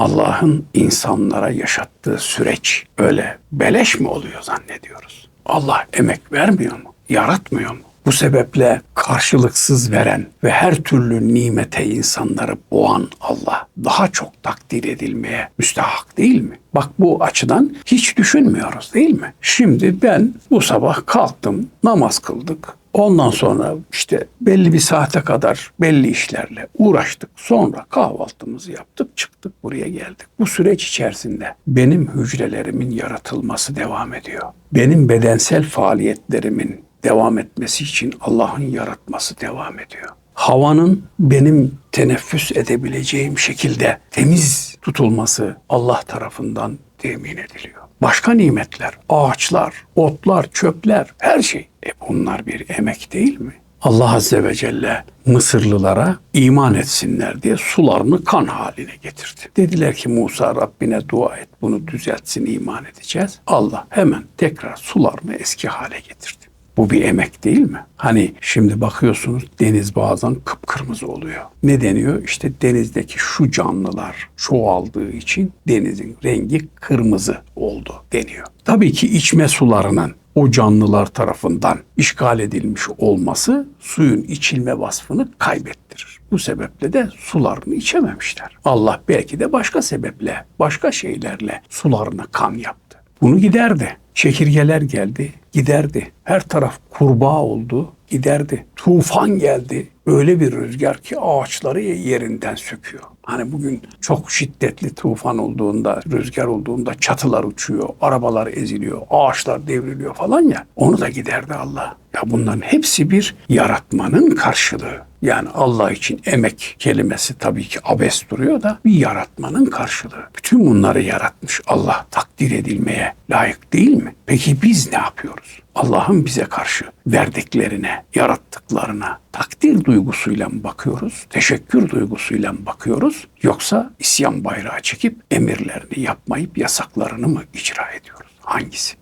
Allah'ın insanlara yaşattığı süreç öyle beleş mi oluyor zannediyoruz? Allah emek vermiyor mu? Yaratmıyor mu? Bu sebeple karşılıksız veren ve her türlü nimete insanları boğan Allah daha çok takdir edilmeye müstahak değil mi? Bak bu açıdan hiç düşünmüyoruz değil mi? Şimdi ben bu sabah kalktım, namaz kıldık. Ondan sonra işte belli bir saate kadar belli işlerle uğraştık. Sonra kahvaltımızı yaptık, çıktık buraya geldik. Bu süreç içerisinde benim hücrelerimin yaratılması devam ediyor. Benim bedensel faaliyetlerimin devam etmesi için Allah'ın yaratması devam ediyor. Havanın benim teneffüs edebileceğim şekilde temiz tutulması Allah tarafından temin ediliyor. Başka nimetler, ağaçlar, otlar, çöpler, her şey. E bunlar bir emek değil mi? Allah Azze ve Celle Mısırlılara iman etsinler diye sularını kan haline getirdi. Dediler ki Musa Rabbine dua et bunu düzeltsin iman edeceğiz. Allah hemen tekrar sularını eski hale getirdi. Bu bir emek değil mi? Hani şimdi bakıyorsunuz deniz bazen kıpkırmızı oluyor. Ne deniyor? İşte denizdeki şu canlılar çoğaldığı için denizin rengi kırmızı oldu deniyor. Tabii ki içme sularının o canlılar tarafından işgal edilmiş olması suyun içilme vasfını kaybettirir. Bu sebeple de sularını içememişler. Allah belki de başka sebeple, başka şeylerle sularını kan yaptı. Bunu giderdi. Çekirgeler geldi, giderdi. Her taraf kurbağa oldu, giderdi. Tufan geldi. Öyle bir rüzgar ki ağaçları yerinden söküyor. Hani bugün çok şiddetli tufan olduğunda, rüzgar olduğunda çatılar uçuyor, arabalar eziliyor, ağaçlar devriliyor falan ya. Onu da giderdi Allah. Ya bunların hepsi bir yaratmanın karşılığı. Yani Allah için emek kelimesi tabii ki abes duruyor da bir yaratmanın karşılığı. Bütün bunları yaratmış Allah takdir edilmeye layık değil mi? Peki biz ne yapıyoruz? Allah'ın bize karşı verdiklerine, yarattıklarına takdir duygusuyla mı bakıyoruz? Teşekkür duygusuyla mı bakıyoruz? Yoksa isyan bayrağı çekip emirlerini yapmayıp yasaklarını mı icra ediyoruz? Hangisi?